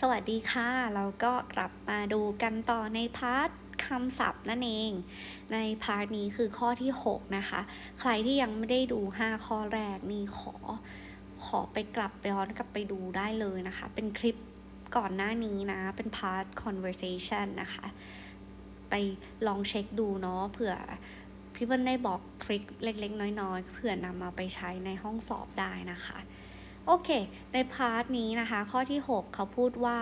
สวัสดีค่ะ เราก็กลับมาดูกันต่อในพาร์ทคำศัพท์นั่นเอง ในพาร์ทนี้คือข้อที่ 6 นะคะ ใครที่ยังไม่ได้ดู 5 ข้อแรกนี่ขอ ขอไปกลับไปย้อนกลับไปดูได้เลยนะคะ เป็นคลิปก่อนหน้านี้นะ เป็นพาร์ท conversation นะคะ ไปลองเช็คดูเนาะเผื่อพี่เบิ้ลได้บอกทริคเล็กๆ น้อยๆ เผื่อนำมาไปใช้ในห้องสอบได้นะคะ โอเค ในพาร์ทนี้นะคะ ข้อที่ 6 เขาพูดว่า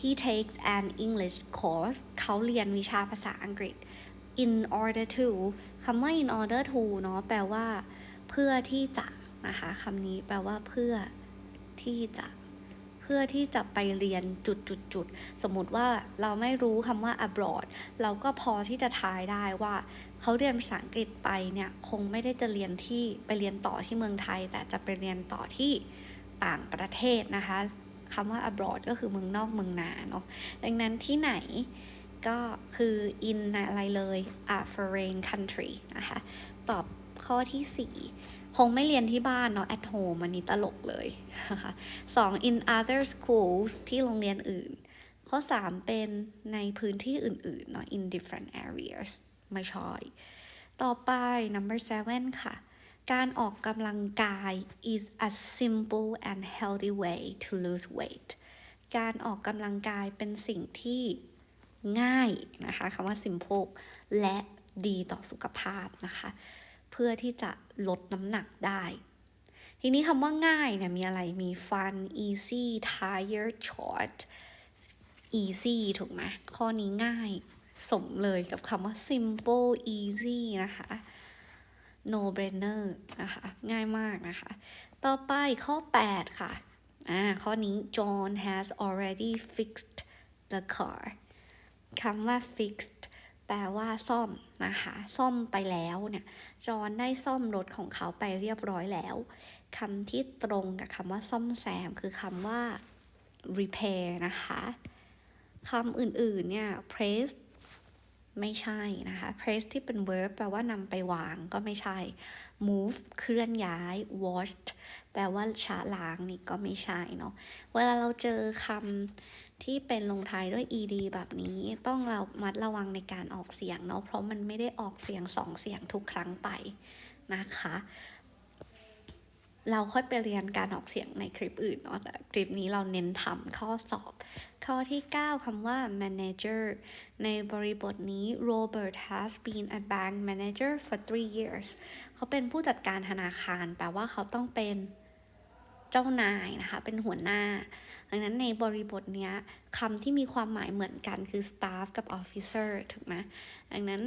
he takes an English course เขาเรียนวิชาภาษาอังกฤษ in order to คำว่า in order to เนาะแปลว่า เพื่อที่จะนะคะคำนี้แปลว่าเพื่อที่จะ เพื่อที่จะไปเรียนจุดจุดจุดสมมติว่าเราไม่รู้คำว่า abroad เราก็พอที่จะทายได้ว่าเขาเรียนภาษาอังกฤษไปเนี่ยคงไม่ได้จะเรียนที่ไปเรียนต่อที่เมืองไทย แต่จะไปเรียนต่อที่ต่างประเทศนะคะคำว่า abroad ก็คือเมืองนอกเมืองนาเนาะดังนั้นที่ไหนก็คือ in อะไรเลย a foreign country นะคะ ตอบข้อที่ 4 คงไม่เรียนที่บ้านเนาะ at home อันนี้ตลกเลยนะคะสอง in other schools ที่โรงเรียนอื่น ข้อ 3 เป็นในพื้นที่อื่นๆเนาะ in different areas ไม่ใช่ต่อไป number seven ค่ะ การออกกำลังกาย is a simple and healthy way to lose weight การออกกำลังกายเป็นสิ่งที่ง่ายนะคะคำว่า simple และดีต่อสุขภาพนะคะ เพื่อที่จะลดน้ำหนักได้ ทีนี้คำว่าง่ายเนี่ยมีอะไรมี fun easy tired short easy ถูกไหมข้อนี้ง่ายสมเลยกับคำว่า simple easy นะคะ no brainer นะคะ ง่ายมากนะคะ ต่อไปข้อ 8 ค่ะ อ่า ข้อนี้ John has already fixed the car คำว่า fixed แปลว่าซ่อมนะคะ ซ่อมไปแล้วเนี่ยจอนได้ซ่อมรถของเขาไปเรียบร้อยแล้วคำที่ตรงกับคำว่าซ่อมแซม คือคำว่า repair นะคะคำอื่นๆเนี่ย press ไม่ใช่นะคะ press ที่เป็น verb แปลว่านำไปวางก็ไม่ใช่ move เคลื่อนย้าย washed แปลว่าชะล้างนี่ก็ไม่ใช่เนาะ เวลาเราเจอคำ ที่เป็นลงท้ายด้วย ed แบบนี้ต้องเรามัดระวังในการออกเสียงเนาะเพราะมันไม่ได้ออกเสียงสองเสียงทุกครั้งไปนะคะ เราค่อยไปเรียนการออกเสียงในคลิปอื่นเนาะแต่คลิปนี้เราเน้นทำข้อสอบ ข้อที่ 9คำว่า manager ในบริบทนี้ Robert has been a bank manager for three years เขาเป็นผู้จัดการธนาคาร แปลว่าเขาต้องเป็น เจ้านายนะคะเป็นหัวหน้า ดังนั้นในบริบทเนี้ยคำที่มีความหมายเหมือนกันคือ staff กับ officer ถูกไหมดังนั้น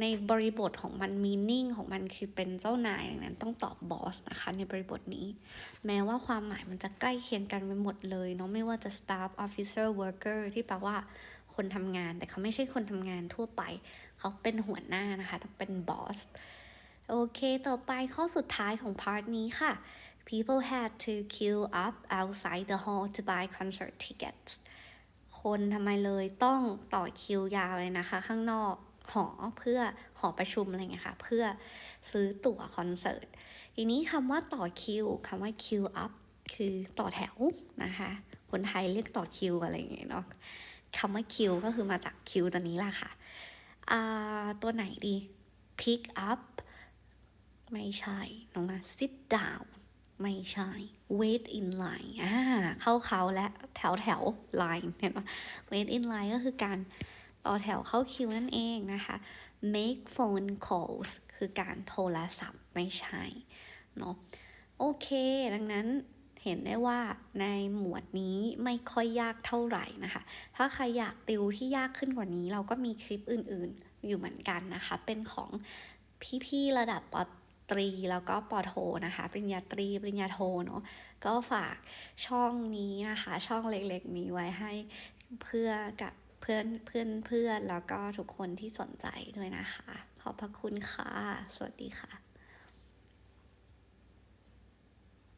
ในบริบทของมัน meaning ของมันคือเป็นเจ้านายดังนั้นต้องตอบ boss นะคะในบริบทนี้ แม้ว่าความหมายมันจะใกล้เคียงกันไปหมดเลยเนาะไม่ว่าจะ staff officer worker ที่แปลว่าคนทำงาน แต่เขาไม่ใช่คนทำงานทั่วไป เขาเป็นหัวหน้านะคะต้องเป็น boss โอเค ต่อไปข้อสุดท้ายของพาร์ทนี้ค่ะ people had to queue up outside the hall to buy concert tickets คนทำไมเลยต้องต่อคิวยาวเลยนะคะ ข้างนอกหอเพื่อหอประชุมอะไรเงี้ยค่ะ เพื่อซื้อตั๋วคอนเสิร์ต ทีนี้คำว่าต่อคิวคำว่า queue up คือต่อแถวนะคะ คนไทยเรียกต่อคิวอะไรอย่างเงี้ยเนาะคำว่าคิวก็คือมาจากคิวตัวนี้แหละค่ะตัวไหนดี pick up ไม่ใช่น้องมา sit down ไม่ใช่ wait in line อ่าเข้าเขาและแถวแถว line เห็นไหม wait in line ก็คือการต่อแถวเข้าคิวนั่นเองนะคะ make phone calls คือการโทรศัพท์ไม่ใช่เนาะโอเค ดังนั้นเห็นได้ว่าในหมวดนี้ไม่ค่อยยากเท่าไหร่นะคะ ถ้าใครอยากติวที่ยากขึ้นกว่านี้ เราก็มีคลิปอื่นๆอยู่เหมือนกันนะคะ เป็นของพี่ๆระดับป ตรีแล้วก็ปอโทนะคะปริญญาตรีปริญญาโทเนาะก็ฝากช่องนี้นะคะช่องเล็กๆนี้ไว้ให้เพื่อกับเพื่อนเพื่อนเพื่อนแล้วก็ทุกคนที่สนใจด้วยนะคะ ขอบพระคุณค่ะ สวัสดีค่ะ